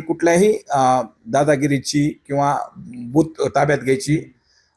कुठल्याही दादागिरीची किंवा बूथ ताब्यात घ्यायची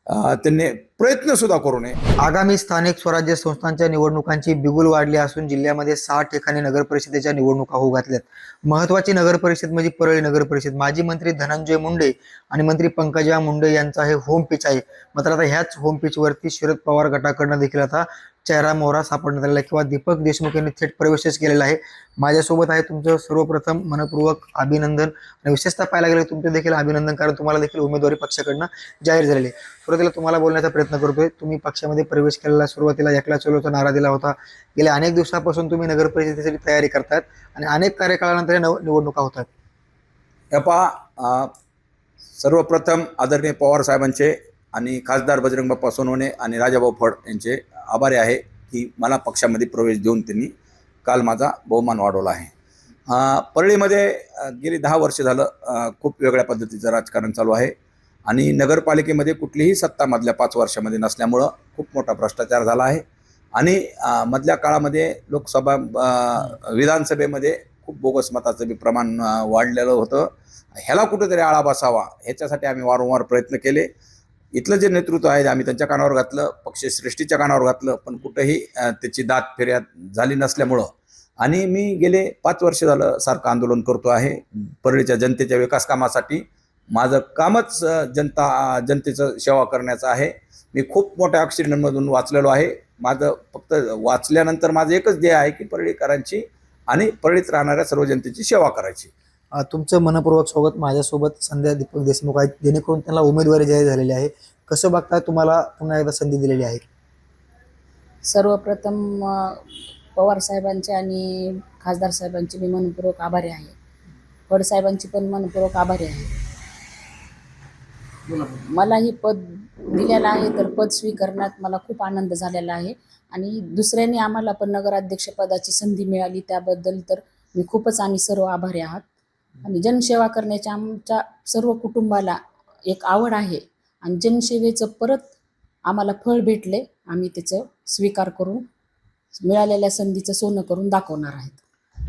त्यांनी प्रयत्न सुद्धा करू नये. आगामी स्थानिक स्वराज्य संस्थांच्या निवडणुकांची बिगुल वाढली असून जिल्ह्यामध्ये सहा ठिकाणी नगर परिषदेच्या निवडणुका होऊ घातल्यात. महत्वाची नगर परिषद म्हणजे परळी नगर परिषद. माजी मंत्री धनंजय मुंडे आणि मंत्री पंकजा मुंडे यांचा हे होम पिच आहे. मात्र आता ह्याच होम पिचवरती शरद पवार गटाकडनं देखील आता चेहरा मोहरा सापडण्यात आलेला आहे किंवा दीपक देशमुख यांनी थेट प्रवेशच केलेला आहे. माझ्यासोबत आहे तुमचं सर्वप्रथम मनपूर्वक अभिनंदन आणि विशेषतः पाहायला गेलं तुमचं देखील अभिनंदन कारण तुम्हाला देखील उमेदवारी पक्षाकडनं जाहीर झालेली आहे. सुरुवातीला तुम्हाला बोलण्याचा प्रयत्न करतोय. तुम्ही पक्षामध्ये प्रवेश केलेला सुरुवातीला एकला चलोचा नारा दिला होता. गेल्या अनेक दिवसापासून तुम्ही नगर परिषदेसाठी तयारी करतात आणि अनेक कार्यकाळानंतर नव- निवडणुका होतात. हे पहा सर्वप्रथम आदरणीय पवार साहेबांचे आणि खासदार बजरंग बाप्पा सोनवणे आणि राजाभाऊ फड यांचे आभारी आहे की मला पक्षामध्ये प्रवेश देऊन त्यांनी काल माझा बहुमान वाढवला आहे. परळीमध्ये गेली दहा वर्ष झालं खूप वेगळ्या पद्धतीचं राजकारण चालू आहे आणि नगरपालिकेमध्ये कुठलीही सत्ता मधल्या पाच वर्षामध्ये नसल्यामुळं खूप मोठा भ्रष्टाचार झाला आहे आणि मधल्या काळामध्ये लोकसभा विधानसभेमध्ये खूप बोगस मताचं बी प्रमाण वाढलेलं होतं. ह्याला कुठेतरी आळा बसावा ह्याच्यासाठी आम्ही वारंवार प्रयत्न केले. इथलं जे नेतृत्व आहे आम्ही त्यांच्या कानावर घातलं पक्षश्रेष्ठीच्या कानावर घातलं पण कुठंही त्याची दात फेऱ्यात झाली नसल्यामुळं. आणि मी गेले पाच वर्ष झालं सारखं आंदोलन करतो आहे परळीच्या जनतेच्या विकास कामासाठी. माझं कामच जनता जनतेचं सेवा करण्याचं आहे. मी खूप मोठ्या ॲक्सिडेंटमधून वाचलेलो आहे. माझं फक्त वाचल्यानंतर माझं एकच ध्येय आहे की परळीकरांची आणि परळीत राहणाऱ्या सर्व जनतेची सेवा करायची. तुमचं मनपूर्वक स्वागत माझ्यासोबत संध्या दीपक देशमुख आहेत. जेणेकरून त्यांना उमेदवारी जाहीर झालेली आहे. कसं बघताय तुम्हाला पुन्हा एकदा संधी दिलेली आहे? सर्वप्रथम पवार साहेबांचे आणि खासदार साहेबांचे मी मनपूर्वक आभारी आहे. फड साहेबांची पण मनपूर्वक आभारी आहे. मला ही पद दिलेलं आहे तर पद स्वीकारण्यात मला खूप आनंद झालेला आहे. आणि दुसऱ्याने आम्हाला पण नगराध्यक्षपदाची संधी मिळाली त्याबद्दल तर मी खूपच आम्ही सर्व आभारी आहात. आणि जनसेवा करण्याच्या आमच्या सर्व कुटुंबाला एक आवड आहे. आणि जनसेवेचं परत आम्हाला फळ भेटले आम्ही त्याचं स्वीकार करून मिळालेल्या संधीचं सोनं करून दाखवणार आहेत.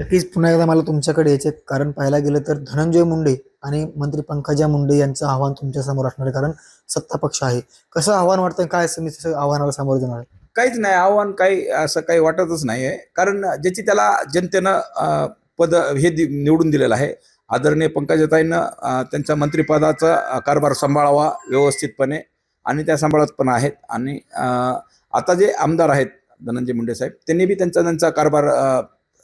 नक्कीच पुन्हा एकदा मला तुमच्याकडे यायचे कारण पाहायला गेलं तर धनंजय मुंडे आणि मंत्री पंकजा मुंडे यांचं आव्हान तुमच्यासमोर असणार आहे. कारण सत्ता पक्ष आहे. कसं आव्हान वाटतं काय तुम्ही तसं आव्हानाला सामोरं जाणार आहे? काहीच नाही. आव्हान काही असं काही वाटतच नाही आहे कारण ज्याची त्याला जनतेनं अ, पद हे दि- निवडून दिलेलं आहे. आदरणीय पंकजाताईंनं अ, त्यांच्या मंत्रिपदाचा कारभार सांभाळावा व्यवस्थितपणे आणि त्या सांभाळत पण आहेत. आणि आता जे आमदार आहेत धनंजय मुंडे साहेब त्यांनी बी त्यांचा त्यांचा कारभार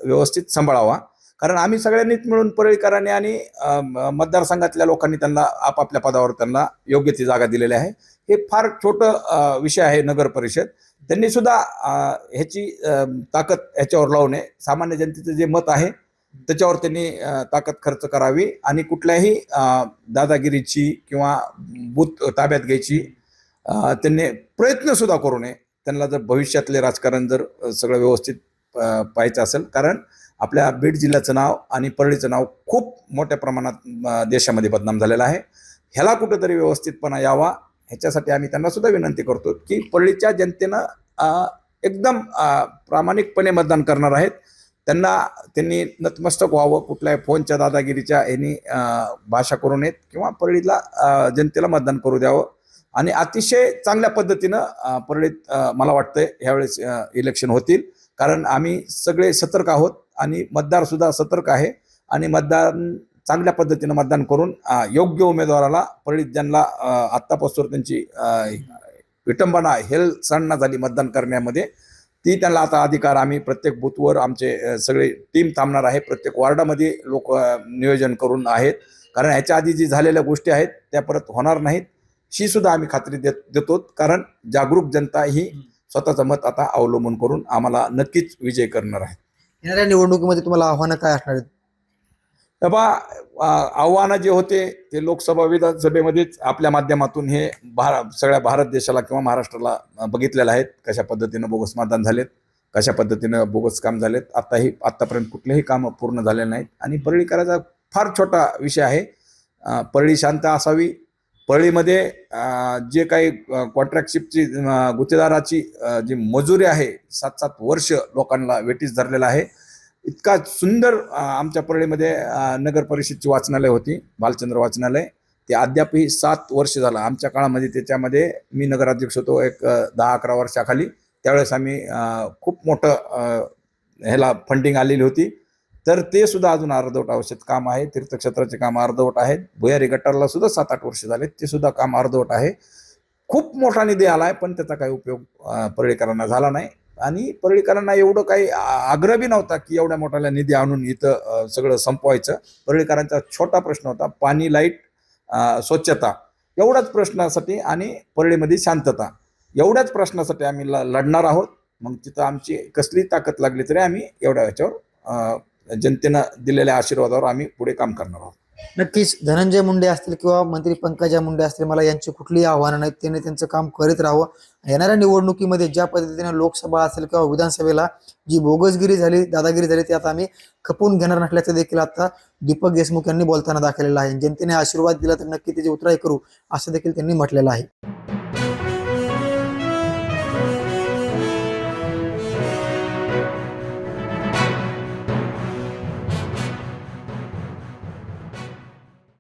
व्यवस्थित सांभाळावा. कारण आम्ही सगळ्यांनीच मिळून परळीकरांनी आणि म- मतदारसंघातल्या लोकांनी त्यांना आपापल्या पदावर त्यांना योग्य ती जागा दिलेली आहे. हे फार छोटं विषय आहे नगर परिषद. त्यांनी सुद्धा ह्याची ताकद ह्याच्यावर लावू नये. सामान्य जनतेचं जे मत आहे त्याच्यावर त्यांनी ताकद खर्च करावी आणि कुठल्याही दादागिरीची किंवा बूथ ताब्यात घ्यायची त्यांनी प्रयत्नसुद्धा करू नये. त्यांना जर भविष्यातले राजकारण जर सगळं व्यवस्थित पाहायचं असेल कारण आपल्या बीड जिल्ह्याचं नाव आणि परळीचं नाव खूप मोठ्या प्रमाणात देशामध्ये बदनाम झालेलं आहे. ह्याला कुठेतरी व्यवस्थितपणा यावा ह्याच्यासाठी आम्ही त्यांना सुद्धा विनंती करतो की परळीच्या जनतेनं एकदम प्रामाणिकपणे मतदान करणार आहेत. त्यांना त्यांनी नतमस्तक व्हावं कुठल्याही फोनच्या दादागिरीच्या यांनी भाषा करू नयेत किंवा परळीला जनतेला मतदान करू द्यावं. आणि अतिशय चांगल्या पद्धतीनं परळीत मला वाटतंय ह्यावेळेस इलेक्शन होतील. कारण आम्ही सगळे सतर्क आहोत आणि मतदारसुद्धा सतर्क आहे. आणि मतदान चांगल्या पद्धतीनं मतदान करून योग्य उमेदवाराला परळीत ज्यांना आत्तापासून त्यांची विटंबना हेल साडना झाली मतदान करण्यामध्ये ती त्यांना आता अधिकार आम्ही प्रत्येक बूथवर आमचे सगळे टीम थांबणार आहे. प्रत्येक वॉर्डामध्ये लोक नियोजन करून आहेत. कारण ह्याच्या आधी जी झालेल्या गोष्टी आहेत त्या परत होणार नाहीत. शी सुद्धा आम्ही खात्री देत देतो कारण जागरूक जनता ही स्वतःचं मत आता अवलंबून करून आम्हाला नक्कीच विजय करणार आहे. येणाऱ्या निवडणुकीमध्ये तुम्हाला आव्हानं काय असणार आहेत? तेव्हा आव्हानं जे होते ते लोकसभा विधानसभेमध्येच आपल्या माध्यमातून हे भार सगळ्या भारत देशाला किंवा महाराष्ट्राला बघितलेलं आहेत. कशा पद्धतीनं बोगस मतदान झालेत कशा पद्धतीनं बोगस काम झालेत. आत्ताही आत्तापर्यंत कुठलेही कामं पूर्ण झालेलं नाहीत. आणि परळी करायचा फार छोटा विषय आहे. परळी शांत असावी. परळीमध्ये जे काही कॉन्ट्रॅक्टशिपची गुत्तेदाराची जी मजुरी आहे सात सात वर्ष लोकांना वेटीस धरलेलं आहे. इतका सुंदर आमच्या परळीमध्ये नगर परिषदची वाचनालय होती बालचंद्र वाचनालय. ते अद्यापही सात वर्ष झालं. आमच्या काळामध्ये त्याच्यामध्ये मी नगराध्यक्ष होतो एक दहा अकरा वर्षाखाली. त्यावेळेस आम्ही खूप मोठं ह्याला फंडिंग आलेली होती. तर ते सुद्धा अजून अर्धवट आवश्यक काम आहे. तीर्थक्षेत्राचे काम अर्धवट आहेत. भुयारी गटारला सुद्धा सात आठ वर्ष झाले. ते सुद्धा काम अर्धवट आहे. खूप मोठा निधी आला आहे पण त्याचा काही उपयोग परळीकरांना झाला नाही. आणि परळीकरांना एवढं काही आग्रह बी नव्हता की एवढ्या मोठ्याला निधी आणून इथं सगळं संपवायचं. परळीकरांचा छोटा प्रश्न होता पाणी लाइट स्वच्छता एवढ्याच प्रश्नासाठी आणि परळीमध्ये शांतता. एवढ्याच प्रश्नासाठी आम्ही ल- लढणार आहोत. मग तिथं आमची कसली ताकद लागली तरी आम्ही एवढ्या ह्याच्यावर जनतेनं दिलेल्या आशीर्वादावर आम्ही पुढे काम करणार आहोत. नक्कीच धनंजय मुंडे असतील किंवा मंत्री पंकजा मुंडे असतील मला यांची कुठलीही आव्हानं नाहीत. त्यांनी त्यांचं काम करीत राहावं. येणाऱ्या निवडणुकीमध्ये ज्या पद्धतीने लोकसभा असेल किंवा विधानसभेला जी बोगसगिरी झाली दादागिरी झाली ती आता आम्ही खपवून घेणार नसल्याचं देखील आता दीपक देशमुख यांनी बोलताना दाखवलेलं आहे. जनतेने आशीर्वाद दिला तर नक्की त्याची उतराई करू असं देखील त्यांनी म्हटलेलं आहे.